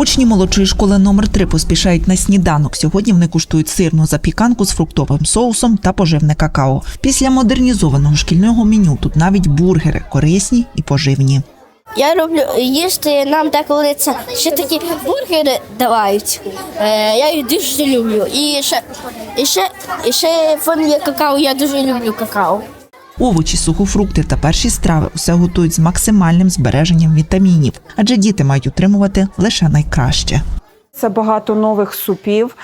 Учні молодшої школи номер 3 поспішають на сніданок. Сьогодні вони куштують сирну запіканку з фруктовим соусом та поживне какао. Після модернізованого шкільного меню тут навіть бургери корисні і поживні. Я люблю їсти, нам деколи це ще такі бургери давають. Е, я їх дуже люблю. І ще, і ще, і ще фон є какао, я дуже люблю какао. Овочі, сухофрукти та перші страви усе готують з максимальним збереженням вітамінів, адже діти мають отримувати лише найкраще. Це багато нових супів.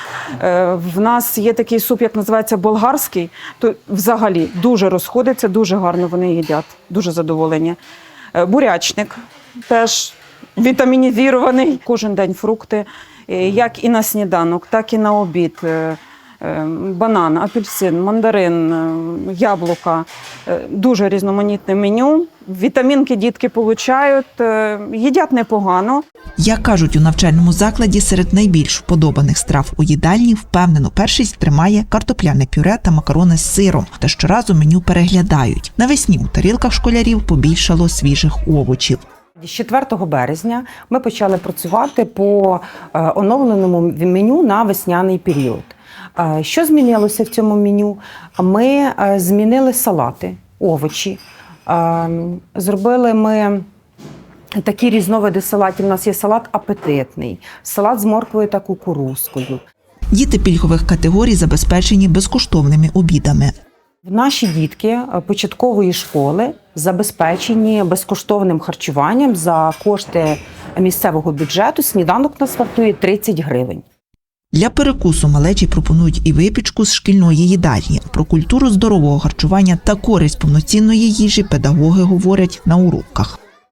Е, В нас є такий суп, як називається болгарський. То взагалі дуже розходиться, дуже гарно вони їдять, дуже задоволені. Е, Бурячник теж вітамінізований. Кожен день фрукти, е, як і на сніданок, так і на обід. Е, Банан, апельсин, мандарин, е, яблука. Е, Дуже різноманітне меню. Вітамінки дітки получають, їдять непогано. Як кажуть у навчальному закладі, серед найбільш вподобаних страв у їдальні впевнено першість тримає картопляне пюре та макарони з сиром, та щоразу меню переглядають. Навесні у тарілках школярів побільшало свіжих овочів. З 4 березня ми почали працювати по оновленому меню на весняний період. Що змінилося в цьому меню? Ми змінили салати, овочі. Зробили ми такі різновиди салатів. У нас є салат апетитний, салат з морквою та кукурузкою. Діти пільгових категорій забезпечені безкоштовними обідами. Наші дітки початкової школи забезпечені безкоштовним харчуванням за кошти місцевого бюджету. Сніданок нас вартує 30 гривень. Для перекусу малечі пропонують і випічку з шкільної їдальні. Про культуру здорового харчування та користь повноцінної їжі педагоги говорять на уроках.